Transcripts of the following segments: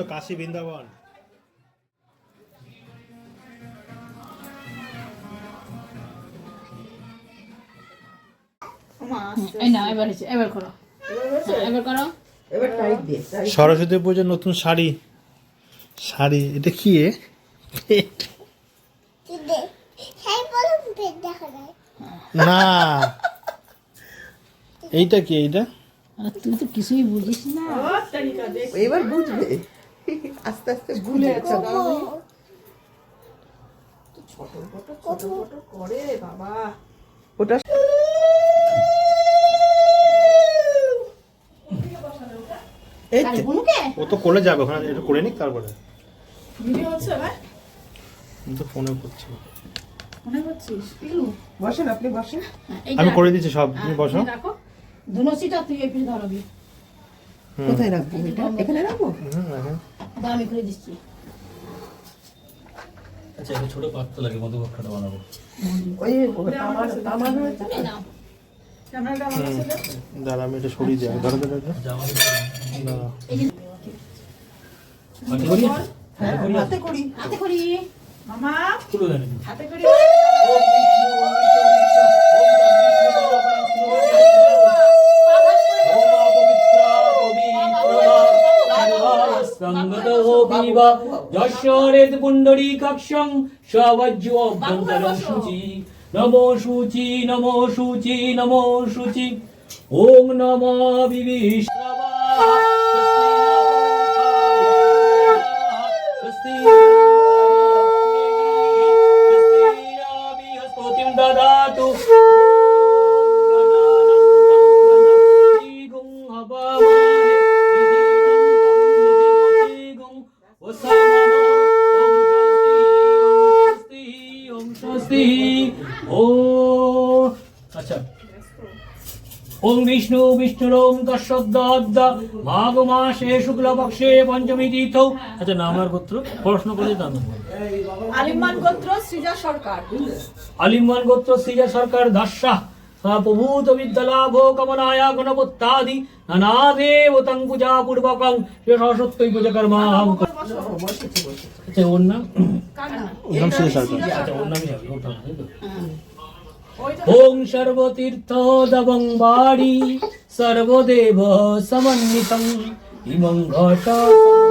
তো কাশী বৃন্দাবন। হ্যাঁ, সরস্বতী পুজোর নতুন শাড়ি। শাড়ি এটা কি যায়। না। এইটা কি এইটা? আর তুই তো কিছুই বুঝিস না। এবার বুঝবে। আস্তে আস্তে ভুলে যাচ্ছে। ছোট ছোট ছোট ছোট করে বাবা। ওটা এই ও তো করে যাবে ওখানে একটু করে নিক তারপরে। ভিডিও হচ্ছে ভাই আমি তো ফোনে করছি। করছিস বসেন আপনি বসেন। হ্যাঁ, আমি করে দিচ্ছি সব হ্যাঁ, তুমি বসো। তুই এই ধরবি। কোথায় রাখব এটা? এখানে রাখব? হুম। দাও আমি করে দিচ্ছি। আচ্ছা একটা ছোট পাত্র লাগে মধু ভক্ষাটা বানাবো। ওই আমার কাছে দে। দাঁড়া আমি এটা সরিয়ে দিই। ধরো ধরো ধরো। আচ্ছা দাঁড়া। হাতে করি? হ্যাঁ, হাতে করি। মামা। হাতে করে। যশ্বরেদ পুণ্ডরী কক্ষং সবজ্জ অভ্যন্তরং শুচি নমো শুচি নমো শুচি নমো শুচি ওম নমো বিবিষ্ণবাস্তিম ওম বিষ্ণু বিষ্ণুরোম তস্যদ্দ মাঘ মাসে শুক্লপক্ষে পঞ্চমী তীর্থ আচ্ছা নাম আর গোত্র? পড়াশোনা করে জানো। আলিমান গোত্র সৃজা সরকার। আলিমান গোত্র শ্রীজা সরকার দাস্যা প্রভূত বিদ্যালাভ কমনায়া গণপত্যাদি নানা দেবতং পূজা পূর্বকং সরস্বতী পূজা কর্মা আচ্ছা ওর নাম? সরকার। আচ্ছা ওর নামই ওং সর্বতীর্থ দবং বাড়ি সর্বদেব সমন্বিতং ইমং ঘট সহ।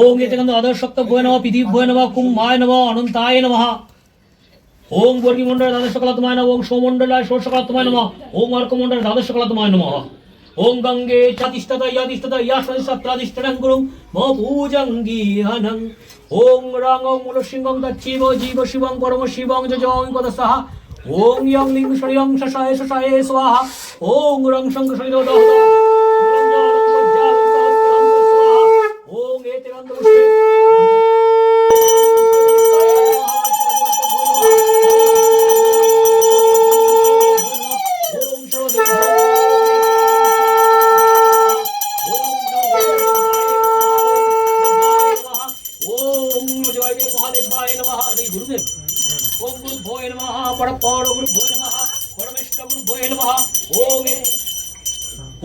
ওং এতে আদর্শক্ত ভয় নম পৃথিবী ভয় নম কুম্ভায় নম অনন্তায় নম। ওং বর্গী মন্ডল দ্বাদশ কলাতমায় নম, ওং সৌমণ্ডলায় ষোড়শ কলাতমায় নম, ওং অর্ক মন্ডল দ্বাদশ কলাতমায় নম। ওং গঙ্গে চাতিষ্ঠতা ইয়াতিষ্ঠতা ইয়াসত্রাদিষ্ঠনং গুরুং ম পূজঙ্গীহনং ওং রং ওং মূল সিংহং দচ্চিব জীব শিবং পরম শিবং যজং পদসহ। ওং ইয়ং লিং স্বাহা। রং শৈল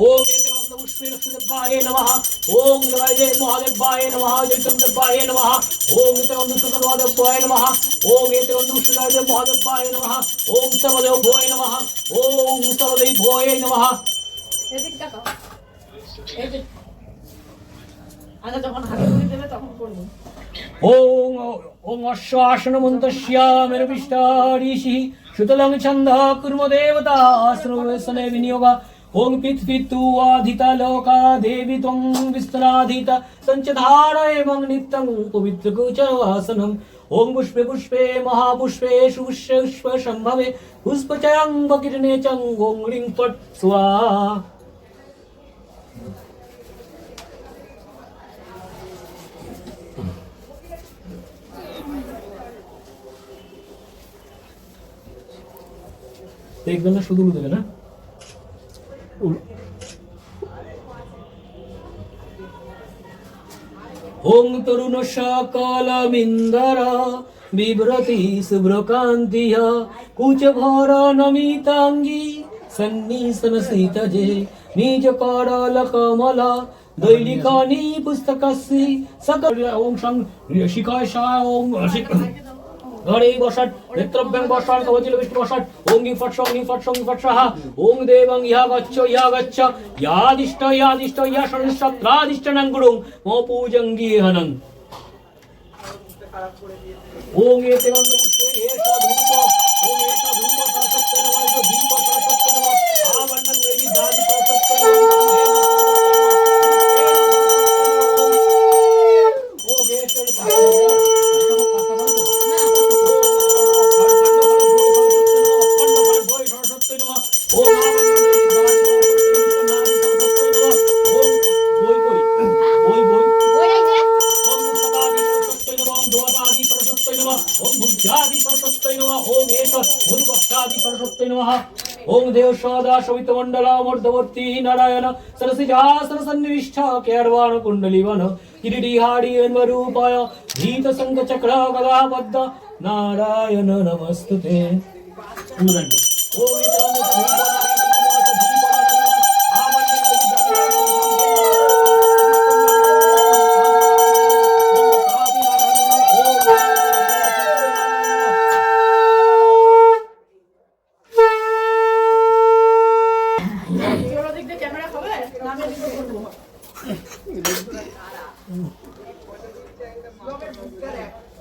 ওম ওম ওম মহাদেবায় নমঃ। জয়চন্দ্রবায় নমঃ। ওম এতে গন্ধ সুখদেবায় নমঃ। ওম এতে গন্ধ জয় দেব মহাদেবায় নমঃ। ওম সর্বদেব ভয় নমঃ। ওম সর্বদেব ভয় নমঃ। এদিক দেখাও এই যে আচ্ছা যখন হাতে করে দেবে তখন করব। ওং ওং অশ্বাসনমন্তস্য মেরবিষ্টারিষি সুতলং ছন্দ কুর্ম দেবতা শ্রবসনে বিনিয়োগ। ওং আধিতা লোকা দেবী ত্বং বিস্তরাধিত। সঞ্চধার এবং নিত্যং পবিত্র গোচরবাসনম ওং পুষ্পে পুষ্পে, মহাপুষ্পে, সুপুষ্পে পুষ্প সম্ভবে। পুষ্পচয়ং বকিরণে চং ওং রিং ফট দেখবেন না শুধু দেবে না ওং তরুণ সকল মিন্দরা বিভ্রতি শুভ্রকান্তিহ কুচ ভর নমিতাঙ্গী সন্নিসন সীতজে নিজ করল কমলা দৈলিকানি পুস্তকস্যি সকল ওং সং শিখায় ওং শিখ ঘরে বসাট নেত্রভ্যাং বসাট কবচিল বিষ্ণু বসাট, ওং ই ফট সং ই ফট সং ফট সাহা, ওং দেবং ইহা গচ্ছ ইহা গচ্ছ ইয়াদিষ্ট ইয়াদিষ্ট ইয়া সনিষ্ঠত্রাদিষ্ট নং গুরুং মো পূজং গিহনং ওং এতে গন্ধ পুষ্পে এষা ধূপ ওং এষা ধূপ সরস্বতী নমঃ দীপ সরস্বতী নমঃ আবন্ডং বৈদি দাদি সরস্বতী নমঃ ওম দেব সদা সবিত মন্ডলা মর্দবর্তী নারায়ণ সরসিজা সরসন্নিষ্ঠ কেরবাণ কুণ্ডলীবন কিরিটি হাড়ি রূপায় ধীত সংঘ চক্র গদা বদ্ধ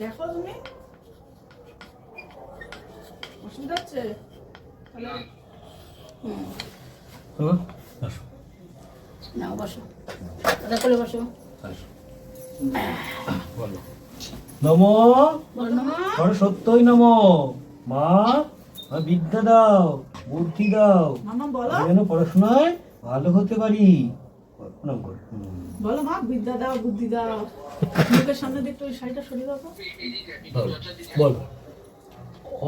দেখো তুমি। অসুবিধা হচ্ছে নাও বসো। দাদা করে বসো। নম। বলো নম। মা মা বিদ্যা দাও বুদ্ধি দাও। যেন পড়াশোনায় ভালো হতে পারি। প্রণাম কর। বলো মা বিদ্যা দাও বুদ্ধি দাও। মুখের সামনে একটু ওই শাড়িটা সরিয়ে দাও বল বল।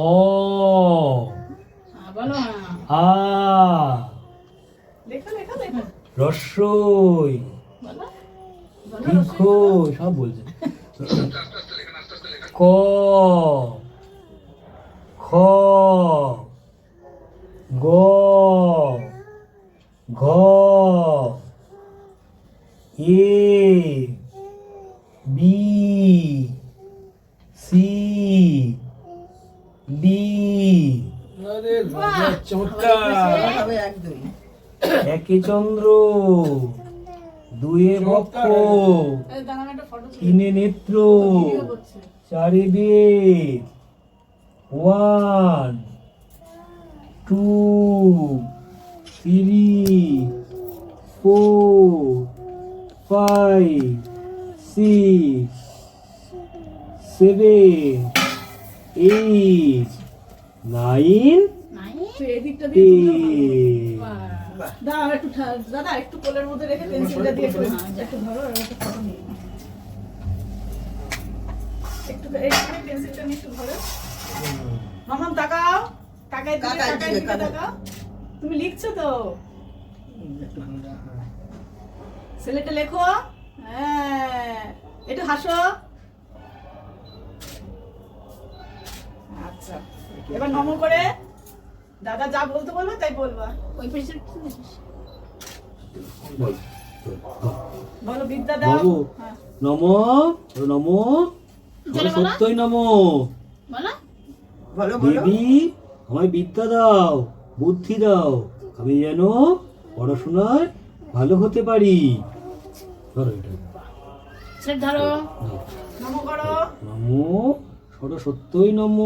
ও। হ্যাঁ, বলো আ। লেখা লেখা লেখা। রস্যই দীর্ঘ সব বলছে। ক। খ। গ ঘ এ বি সি ডি একে চন্দ্র দুয়ে বক্ষ এই তিনে নেত্র। ভিডিও বেদ one two three four five six seven eight nine একটু দাদা একটু কোলের মধ্যে রেখে পেন্সিলটা দিয়ে একটু একটু ধরো আর একটা ফটো নিয়ে নাও। একটু এইখানে পেন্সিলটা নিয়ে একটু ধরো। মামাম তাকাও। তাকাই দিকে তাকাই দিকে তাকাও। তুমি লিখছো তো? ছেলেটা লেখো। হ্যাঁ। একটু হাসো। আচ্ছা। এবার নম করে। দাদা যা বলতে বলব তাই বলবা। ওই পেশা বলো। বিদ্যা দাও। বাবু হ্যাঁ। নম। নম। বলো। সত্যই নম। বলো। দেবী আমায় বিদ্যা দাও বুদ্ধি দাও আমি যেন পড়াশোনায় ভালো হতে পারি। ধরো এটা। ধরো। দাও। করো। নমো সরস্বত্যই নম।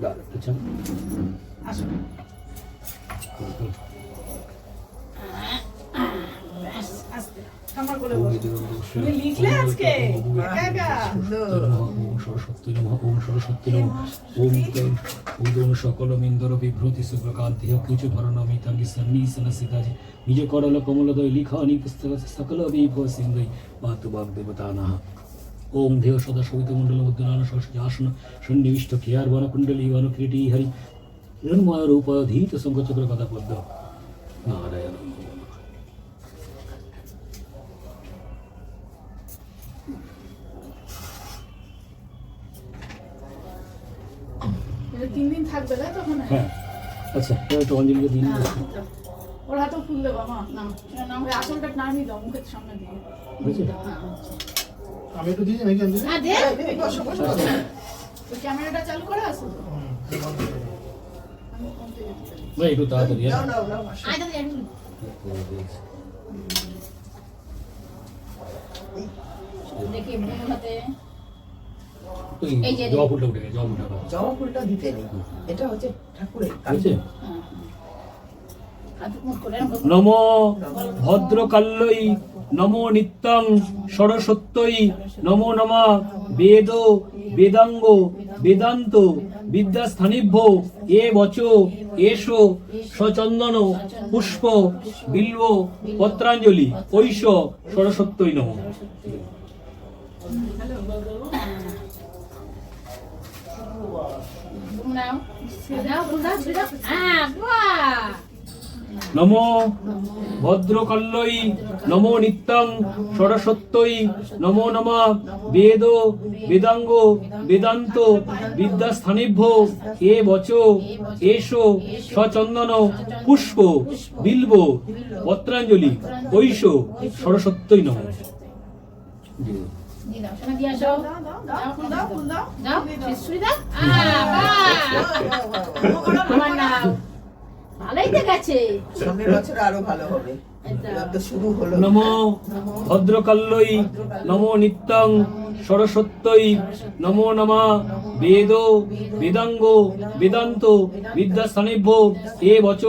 দাঁড়া, পেছন। আসো। আস্তে আমার কোলে তুমি লিখলে আজকে? একা একা সরস্বতী নমঃ ওম সরস্বতী নমঃ ওম তং সকল সদা সবিত মণ্ডল হরি ধীত কথা পদ্ম নারায়ণ তিন দিন থাকবে তাই তো ওখানে হ্যাঁ। আচ্ছা একটু অঞ্জলিকে দিন ওর হাতেও ফুল দেবো মা না না। ওই আসলটা নামিয়ে দাও মুখের সামনে দিয়ে। আমি একটু দিয়ে নাকি অঞ্জলি? হ্যাঁ দে। বসো বসো বসো। তো ক্যামেরাটা চালু করা তো একটু তাড়াতাড়ি হ্যাঁ। আয় দেখি হাতে। ওই এই যে- জবা ফুলটা উঠে গেছে জবা ফুলটা জবা ফুলটা দিতে নেই। এটা হচ্ছে ঠাকুরের বুঝেছে হ্যাঁ। নম ভদ্রকাল্যই নমো নিত্যং সরস্বত্যই, নমো নমা, বেদ, বেদাঙ্গ, বেদান্ত, বিদ্যাস্থানিভ্য, এ বচ, এসো, সচন্দন, পুষ্প, বিল্ব, পত্রাঞ্জলি, ঐশ, সরস্বত্যই নম। ঘুম নাও দাও ঘুম দাও ছুড়ে দাও হ্যাঁ বাহ নম ভদ্রকল্লই নমো নিত্যং সরস্বত্যই নমো নমা বেদ বেদাঙ্গ বেদান্ত বিদ্যাস্থানিভ্য এ বচ এসো সচন্দন পুষ্প বিল্ব পত্রাঞ্জলি ঐশ সরস্বত্যই নম হ্যাঁ আমার নাও ভালোই তো গেছে। সামনের বছর আরও ভালো হবে। এবার তো শুরু হলো। নম ভদ্রকাল্যই নমো নিত্যং সরস্বত্যই নমো নমা বেদ বেদাঙ্গ বেদান্ত বিদ্যাস্থানিভ্য এ বচ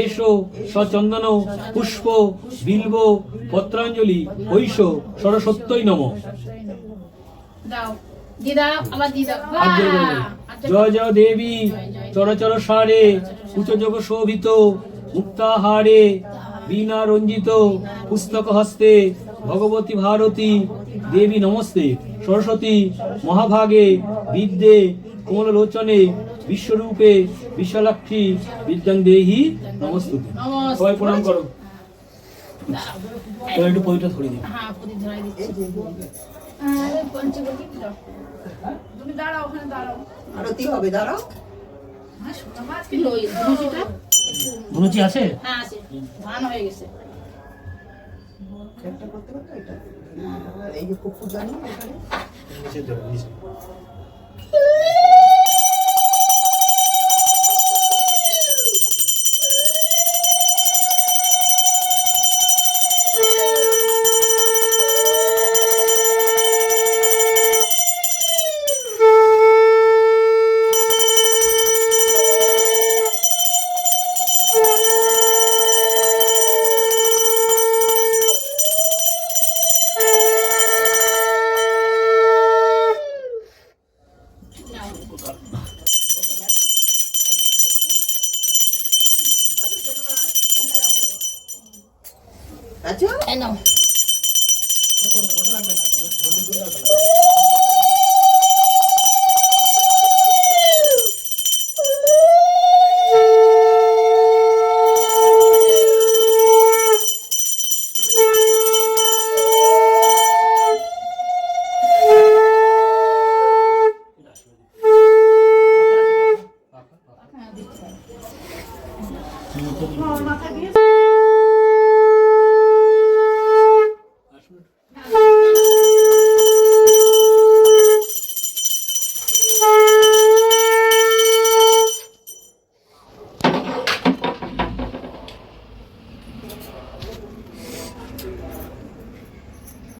এসো সচন্দন পুষ্প বিল্ব পত্রাঞ্জলি ঐশ সরস্বত্যই নম। দাও। জয় জয় দেবী। চরচর সারে। কুচযোগ শোভিত। মুক্তাহারে। বীণা রঞ্জিত। পুস্তক হস্তে। ভগবতী ভারতী। দেবী নমস্তে। সরস্বতী মহাভাগে। বিদ্যে। কোমল লোচনে। বিশ্বরূপে। বিশালাক্ষী। বিদ্যাং দেহি। নমস্তুতে। নমস্তে। সবাই প্রণাম করো। একটু পবিত্র ধরে দিন হ্যাঁ ধরাই দিচ্ছি। হ্যাঁ তুমি দাঁড়াও ওখানে দাঁড়াও আরতি হবে দাঁড়াও হ্যাঁ ধনুচি আছে? হ্যাঁ আছে। ধান হয়ে গেছে একটা করতে পারতো এটা এই যে কুকুর জানি এখানে।